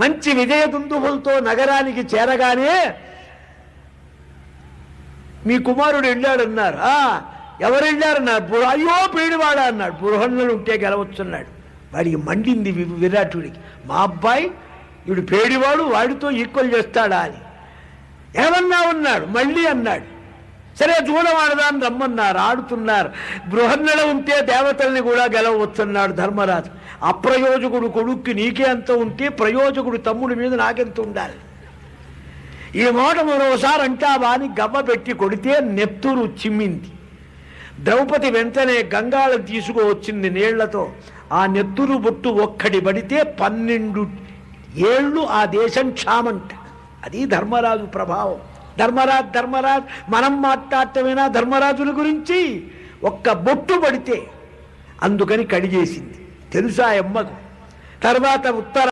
మంచి విజయదుందువులతో నగరానికి చేరగానే మీ కుమారుడు వెళ్ళాడన్నారు ఎవరు వెళ్ళారన్నారు అయ్యో పీడివాడ అన్నాడు. బృహన్నులు ఉంటే గెలవచ్చున్నాడు. వాడికి మండింది వి- విరాటుడికి. మా అబ్బాయి ఇడు పేడివాడు వాడితో ఈక్వల్ చేస్తాడా అని. ఏమన్నా ఉన్నాడు మళ్ళీ అన్నాడు. సరే చూడవాడదాన్ని రమ్మన్నారు ఆడుతున్నారు. బృహన్నెల ఉంటే దేవతల్ని కూడా గెలవచ్చున్నాడు ధర్మరాజు. అప్రయోజకుడు కొడుక్కి నీకే అంత ఉంటే ప్రయోజకుడు తమ్ముడి మీద నాకెంత ఉండాలి? ఈ మాట మరోసారి అంటావా అని గబ్బ పెట్టి కొడితే నెత్తురు చిమ్మింది. ద్రౌపది వెంటనే గంగాళం తీసుకువచ్చింది నీళ్ళతో. ఆ నెత్తురు బొట్టు ఒక్కడి పడితే పన్నెండు ఏళ్ళు ఆ దేశం క్షామంట. అది ధర్మరాజు ప్రభావం. ధర్మరాజ్ ధర్మరాజ్ మనం మాట్లాడటమేనా ధర్మరాజుల గురించి? ఒక్క బొట్టు పడితే అందుకని కడిగేసింది. తెలుసా ఎమ్మకు? తర్వాత ఉత్తర